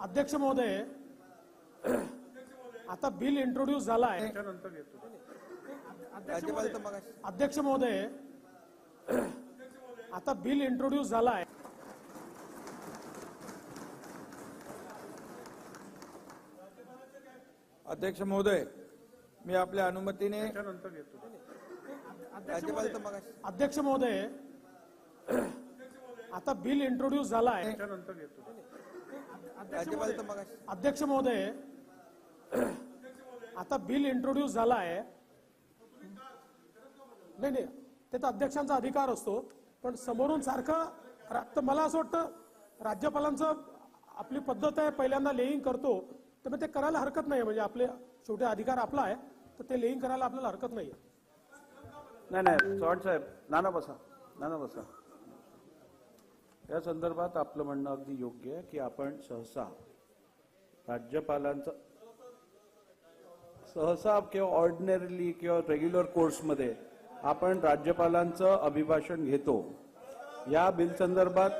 अध्यक्ष महोदय आता बिल इंट्रोड्यूस झाला आहे अध्यक्ष महोदय. आता बिल इंट्रोड्यूस झाला आहे अध्यक्ष महोदय मी आपल्या अनुमतीने त्याच्यानंतर येतो राज्यपाल तर मग अध्यक्ष महोदय आता बिल इंट्रोड्यूस झाला आहे अध्यक्ष महोदय आता बिल इंट्रोड्यूस झाला आहे नाही नाही ते तर अध्यक्षांचा अधिकार असतो पण समोरून सारखं तर मला असं वाटतं राज्यपालांचं आपली पद्धत आहे पहिल्यांदा लेईंग करतो तर मग ते करायला हरकत नाही म्हणजे आपले शेवटी अधिकार आपला आहे तर ते लेईंग करायला आपल्याला हरकत नाही नाही नाही चव्हाण साहेब नाना बसा नाना बसा. या संदर्भात आपलं म्हणणं अगदी योग्य आहे की आपण सहसा राज्यपालांचं सहसा किंवा ऑर्डिनरीली किंवा रेग्युलर कोर्समध्ये आपण राज्यपालांचं अभिभाषण घेतो. या बिल संदर्भात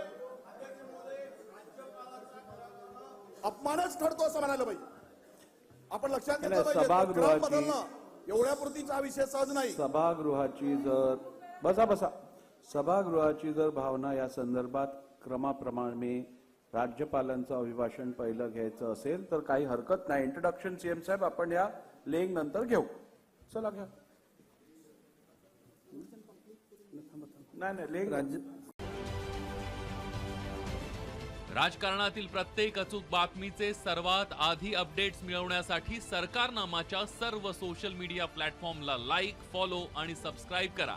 अपमानच ठरतो असं म्हणायला पाहिजे. आपण लक्षात घेतलं पाहिजे सभागृहाची- बदलणं एवढ्यापुरतीचा विषय सहज नाही. सभागृहाची जर बसा बसा. सभागृहाची जर भावना या संदर्भात क्रमाप्रमाणे राज्यपालांचं अभिभाषण पहिलं घ्यायचं असेल तर काही हरकत नाही. इंट्रोडक्शन सीएम साहेब आपण या लेंग नंतर घेऊ. चला घ्या. नाही नाही लेंग राज्य राजकारणातील प्रत्येक अचूक बातमीचे सर्वात आधी अपडेट्स मिळवण्यासाठी सरकारनामाच्या सर्व सोशल मीडिया प्लॅटफॉर्मला लाईक फॉलो आणि सबस्क्राईब करा.